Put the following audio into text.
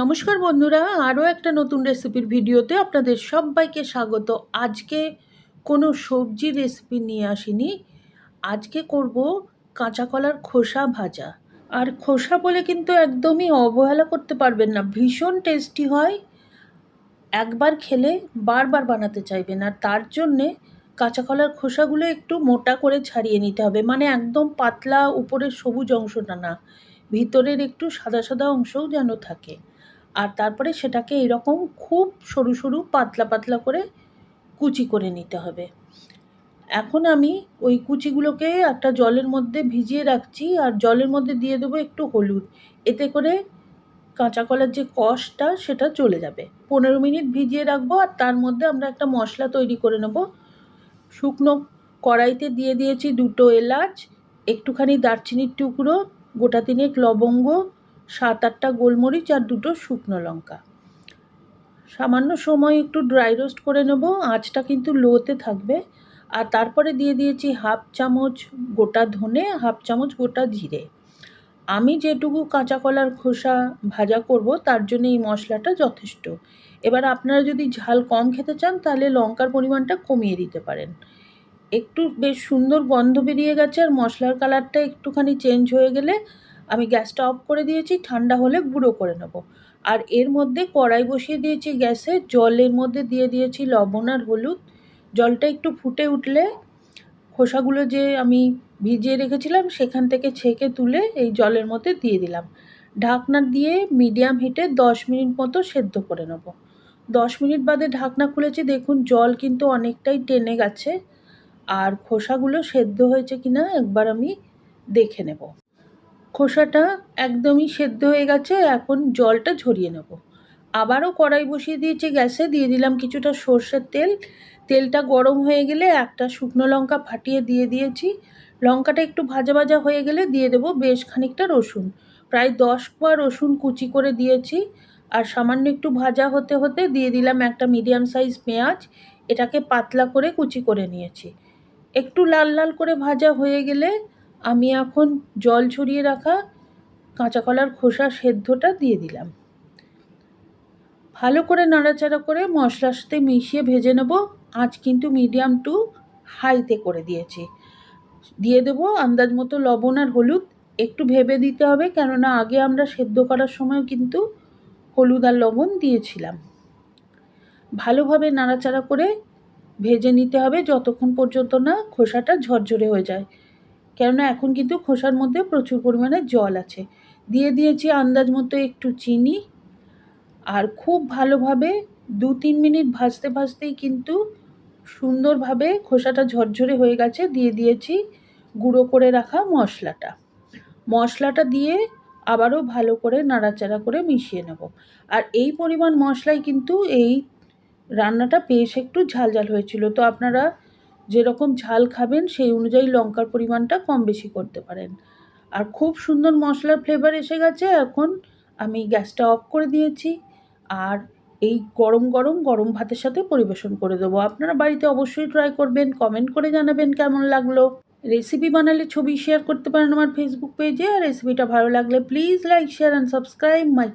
নমস্কার বন্ধুরা, আরও একটা নতুন রেসিপির ভিডিওতে আপনাদের সবাইকে স্বাগত। আজকে কোনো সবজি রেসিপি নিয়ে আসিনি। আজকে করব কাঁচা কলার খোসা ভাজা। আর খোসা বলে কিন্তু একদমই অবহেলা করতে পারবেন না, ভীষণ টেস্টি হয়। একবার খেলে বারবার বানাতে চাইবেন, আর তার জন্যে কাঁচা কলার খোসাগুলো একটু মোটা করে ছাড়িয়ে নিতে হবে। মানে একদম পাতলা উপরের সবুজ অংশটা না, ভিতরের একটু সাদা সাদা অংশও যেন থাকে। আর তারপরে সেটাকে এরকম খুব সরু সরু পাতলা পাতলা করে কুচি করে নিতে হবে। এখন আমি ওই কুচিগুলোকে একটা জলের মধ্যে ভিজিয়ে রাখছি আর জলের মধ্যে দিয়ে দেবো একটু হলুদ। এতে করে কাঁচা কলার যে কষটা সেটা চলে যাবে। পনেরো মিনিট ভিজিয়ে রাখব আর তার মধ্যে আমরা একটা মশলা তৈরি করে নেব। শুকনো কড়াইতে দিয়ে দিয়েছি দুটো এলাচ, একটুখানি দারচিনির টুকরো, গোটা তিনেক লবঙ্গ সাত আটটা গোলমরিচ আর দুটো শুকনো লঙ্কা। সামান্য সময় একটু ড্রাই রোস্ট করে নেব, আঁচটা কিন্তু লোতে থাকবে। আর তারপরে দিয়ে দিয়েছি হাফ চামচ গোটা ধনে, হাফ চামচ গোটা জিরে। আমি যেটুকু কাঁচা কলার খোসা ভাজা করব, তার জন্য এই মশলাটা যথেষ্ট। এবার আপনারা যদি ঝাল কম খেতে চান, তাহলে লঙ্কার পরিমাণটা কমিয়ে দিতে পারেন। একটু বেশ সুন্দর গন্ধ বেরিয়ে গেছে, আর মশলার কালারটা একটুখানি চেঞ্জ হয়ে গেলে আমি গ্যাসটা অফ করে দিয়েছি, ঠান্ডা হলে গুঁড়ো করে নেব। আর এর মধ্যে কড়াই বসিয়ে দিয়েছি গ্যাসে, জলের মধ্যে দিয়ে দিয়েছি লবণ আর হলুদ। জলটা একটু ফুটে উঠলে খোসাগুলো যে আমি ভিজিয়ে রেখেছিলাম, সেখান থেকে ছেঁকে তুলে এই জলের মধ্যে দিয়ে দিলাম। ঢাকনা দিয়ে মিডিয়াম হিটে দশ মিনিট মতো সেদ্ধ করে নেব। দশ মিনিট বাদে ঢাকনা খুলেছি, দেখুন জল কিন্তু অনেকটাই টেনে গেছে। আর খোসাগুলো সেদ্ধ হয়েছে কিনা একবার আমি দেখে নেব। খোসাটা একদমই সেদ্ধ হয়ে গেছে, এখন জলটা ঝরিয়ে নেব। আবারও কড়াই বসিয়ে দিয়েছি গ্যাসে, দিয়ে দিলাম কিছুটা সর্ষের তেল। তেলটা গরম হয়ে গেলে একটা শুকনো লঙ্কা ফাটিয়ে দিয়ে দিয়েছি। লঙ্কাটা একটু ভাজা ভাজা হয়ে গেলে দিয়ে দেবো বেশ খানিকটা রসুন। প্রায় দশ কোয়া রসুন কুচি করে দিয়েছি। আর সামান্য একটু ভাজা হতে হতে দিয়ে দিলাম একটা মিডিয়াম সাইজ পেঁয়াজ। এটাকে পাতলা করে কুচি করে নিয়েছি। একটু লাল লাল করে ভাজা হয়ে গেলে আমি এখন জল ছড়িয়ে রাখা কাঁচা কলার খোসা সেদ্ধটা দিয়ে দিলাম। ভালো করে নাড়াচাড়া করে মশলার সাথে মিশিয়ে ভেজে নেব। আঁচ কিন্তু মিডিয়াম টু হাইতে করে দিয়েছি। দিয়ে দেবো আন্দাজ মতো লবণ আর হলুদ। একটু ভেবে দিতে হবে কেননা আগে আমরা সেদ্ধ করার সময় কিন্তু হলুদ আর লবণ দিয়েছিলাম। ভালোভাবে নাড়াচাড়া করে ভেজে নিতে হবে যতক্ষণ পর্যন্ত না খোসাটা ঝরঝরে হয়ে যায়। কেননা এখন কিন্তু খোসার মধ্যে প্রচুর পরিমাণে জল আছে। দিয়ে দিয়েছি আন্দাজ মতো একটু চিনি। আর খুব ভালোভাবে দু তিন মিনিট ভাজতে ভাজতেই কিন্তু সুন্দরভাবে খোসাটা ঝরঝরে হয়ে গেছে। দিয়ে দিয়েছি গুঁড়ো করে রাখা মশলাটা। মশলাটা দিয়ে আবারও ভালো করে নাড়াচাড়া করে মিশিয়ে নেব। আর এই পরিমাণ মশলাই কিন্তু এই রান্নাটা বেশ একটু ঝাল ঝাল হয়েছিল। তো আপনারা যেরকম ঝাল খাবেন, সেই অনুযায়ী লঙ্কার পরিমাণটা কম বেশি করতে পারেন। আর খুব সুন্দর মশলার ফ্লেভার এসে গেছে, এখন আমি গ্যাসটা অফ করে দিয়েছি। আর এই গরম গরম গরম ভাতের সাথে পরিবেশন করে দেবো। আপনারা বাড়িতে অবশ্যই ট্রাই করবেন কমেন্ট করে জানাবেন কেমন লাগল। রেসিপি বানালে ছবি শেয়ার করতে পারেন আমার ফেসবুক পেজে আর রেসিপিটা ভালো লাগলে please like share and subscribe my